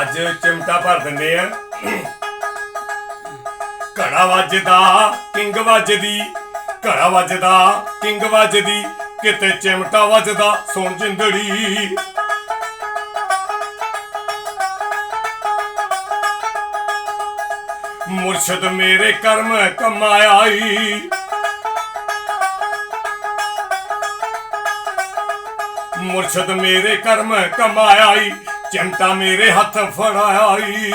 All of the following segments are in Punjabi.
ਅੱਜ ਚਿਮਟਾ ਭਰ ਦਿੰਦੇ ਆ। ਘੜਾ ਵੱਜਦਾ ਕਿੰਗ ਵੱਜਦੀ। ਘੜਾ ਵੱਜਦਾ ਕਿੰਗ ਵੱਜਦੀ। ਕਿਤੇ ਚਿਮਟਾ ਵੱਜਦਾ, ਸੁਣ ਜਿੰਦੜੀ। ਮੁਰਸ਼ਦ ਮੇਰੇ ਕਰਮ ਕਮਾਈ ਮੁਰਸ਼ਦ ਮੇਰੇ ਕਰਮ ਕਮਾਈ ਚਿਮਟਾ ਮੇਰੇ ਹੱਥ ਫੜਾਈ।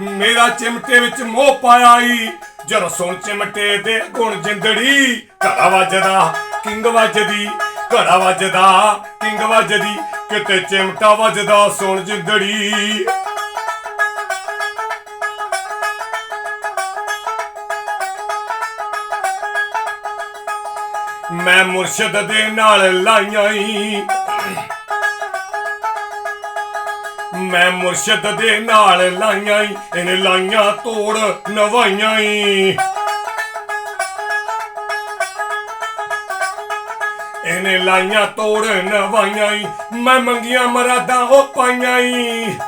ਮੇਰਾ ਚਿਮਟੇ ਵਿੱਚ ਮੋਹ ਪਾਈ। ਜਦੋਂ ਸੁਣ ਚਿਮਟੇ ਦੇ ਗੁਣ ਜਿੰਦੜੀ, ਘੜਾ ਵੱਜਦਾ, ਕਿੰਗ ਵੱਜਦੀ, ਘੜਾ ਵੱਜਦਾ, ਕਿੰਗ ਵੱਜਦੀ। ਕਿਤੇ ਚਿਮਟਾ ਵੱਜਦਾ ਸੁਣ ਜਿੰਦੜੀ। ਮੈਂ ਮੁਰਸ਼ਦ ਦੇ ਨਾਲ ਲਾਈਆਂ ਈ। ਮੈਂ ਮੁਰਸ਼ਦ ਦੇ ਨਾਲ ਲਾਈਆਂ ਈ, ਇਹਨੇ ਲਾਈਆਂ ਤੋੜ ਨਵਾਈਆਂ ਈ। ਇਹਨੇ ਲਾਈਆਂ ਤੋੜ ਨਵਾਈਆਂ ਈ, ਮੈਂ ਮੰਗੀਆਂ ਮਰਾਦਾਂ ਉਹ ਪਾਈਆਂ ਈ।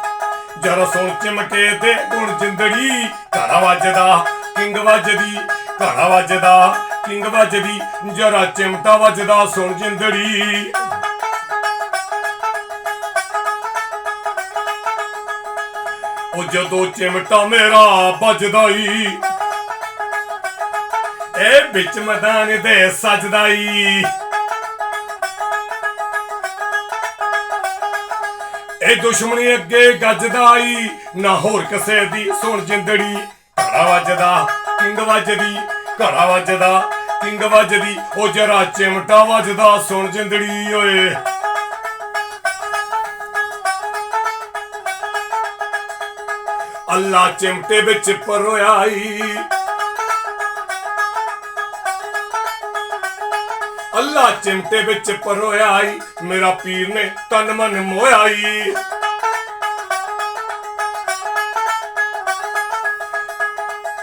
ਜਰਾ ਸੁਣ ਚਿਮਟੇ ਦੇ ਗੁਣ ਜਿੰਦੜੀ, ਘੜਾ ਵੱਜਦਾ, ਕਿੰਗ ਵੱਜਦੀ, ਘੜਾ ਵੱਜਦਾ। ਕਿੰਗ ਵੱਜਦੀ, ਜਰਾ ਚਿਮਟਾ ਵੱਜਦਾ, ਸੁਣ ਜਿੰਦੜੀ। ਉਹ ਜਦੋਂ ਚਿਮਟਾ ਮੇਰਾ ਵੱਜਦਾ ਈ ਇਹ ਵਿੱਚ ਮੈਦਾਨ ਦੇ ਸਜਦਾ ਈ। ਇਹ ਦੁਸ਼ਮਣੀ ਅੱਗੇ ਗੱਜਦਾ ਈ, ਨਾ ਹੋਰ ਕਿਸੇ ਦੀ, ਸੁਣ ਜਿੰਦੜੀ। ਘੜਾ ਵੱਜਦਾ ਕਿੰਗ ਵੱਜਦੀ, ਘੜਾ ਵੱਜਦਾ ਕਿੰਗ ਵੱਜਦੀ, ਉਹ ਜਰਾ ਚਿਮਟਾ ਵੱਜਦਾ, ਸੁਣ ਜਿੰਦੜੀ ਓਏ। ਅੱਲਾ ਚਿਮਟੇ ਵਿੱਚ ਪਰੋਇਆ ਅੱਲਾ ਚਿਮਟੇ ਵਿੱਚ ਪਰੋਇਆ ਈ ਮੇਰਾ ਪੀਰ ਨੇ ਤਨ ਮਨ ਮੋਇਆਈ।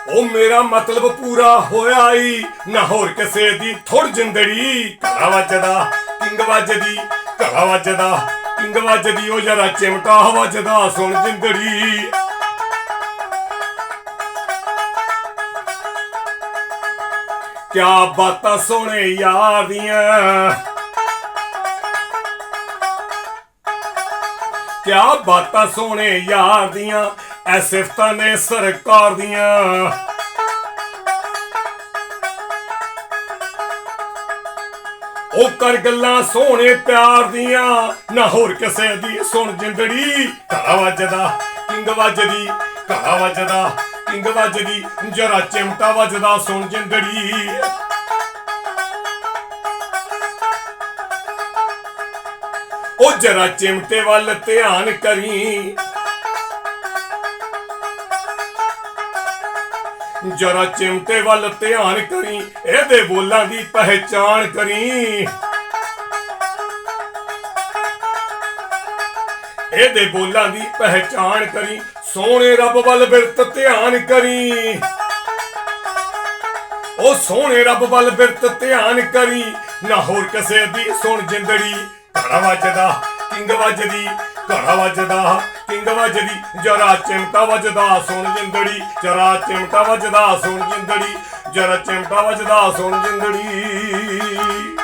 ਉਹ ਮੇਰਾ ਮਤਲਬ ਪੂਰਾ ਹੋਇਆ ਈ। ਨਾ ਹੋਰ ਕਿਸੇ ਦੀ ਥੋੜ ਜਿੰਦੜੀ। ਘੜਾ ਵੱਜਦਾ ਕਿੰਗ ਵੱਜਦੀ, ਘੜਾ ਵੱਜਦਾ ਕਿੰਗ ਵੱਜਦੀ, ਉਹ ਜਰਾ ਚਿਮਟਾ ਵੱਜਦਾ, ਸੁਣ ਜਿੰਦੜੀ। ਕਿਆ ਬਾਤਾਂ ਸੋਹਣੇ ਯਾਰ ਦੀਆਂ। ਕਿਆ ਬਾਤਾਂ ਸੋਹਣੇ ਯਾਰ ਦੀਆਂ। ਐ ਸਿਫਤਾਂ ਨੇ ਸਰਕਾਰ ਦੀਆਂ। ਉਹ ਕਰ ਗੱਲਾਂ ਸੋਹਣੇ ਪਿਆਰ ਦੀਆਂ। ਨਾ ਹੋਰ ਕਿਸੇ ਦੀ ਸੁਣ ਜਿੰਦੜੀ। ਘੜਾ ਵੱਜਦਾ ਕਿੰਗ ਵੱਜਦੀ ਘੜਾ ਵੱਜਦਾ ਕਿੰਗ ਵੱਜਦੀ। ਜਰਾ ਚਿਮਟਾ ਵੱਜਦਾ ਸੁਣ ਜਿੰਦੜੀ। ਉਹ ਜਰਾ ਚਿਮਟੇ ਵੱਲ ਧਿਆਨ ਕਰੀ। ਜਰਾ ਚਿਮਟੇ ਵੱਲ ਧਿਆਨ ਕਰੀ, ਇਹਦੇ ਬੋਲਾਂ ਦੀ ਪਹਿਚਾਣ ਕਰੀ। ਇਹਦੇ ਬੋਲਾਂ ਦੀ ਪਹਿਚਾਣ ਕਰੀ, ਸੋਹਣੇ ਰੱਬ ਵੱਲ ਬਿਰਤ ਧਿਆਨ ਕਰੀ। ਉਹ ਸੋਹਣੇ ਰੱਬ ਵੱਲ ਬਿਰਤ ਧਿਆਨ ਕਰੀ, ਨਾ ਹੋਰ ਕਿਸੇ ਦੀ ਸੁਣ ਜਿੰਦੜੀ। ਘੜਾ ਵੱਜਦਾ, ਕਿੰਗ ਵੱਜਦੀ, ਘੜਾ ਵੱਜਦਾ। ਕਿੰਗ ਵੱਜਦੀ, ਜਰਾ ਚਿਮਟਾ ਵੱਜਦਾ ਸੁਣ ਜਿੰਦੜੀ, ਜਰਾ ਚਿਮਟਾ ਵੱਜਦਾ ਸੁਣ ਜਿੰਦੜੀ, ਜਰਾ ਚਿਮਟਾ ਵੱਜਦਾ ਸੁਣ ਜਿੰਦੜੀ।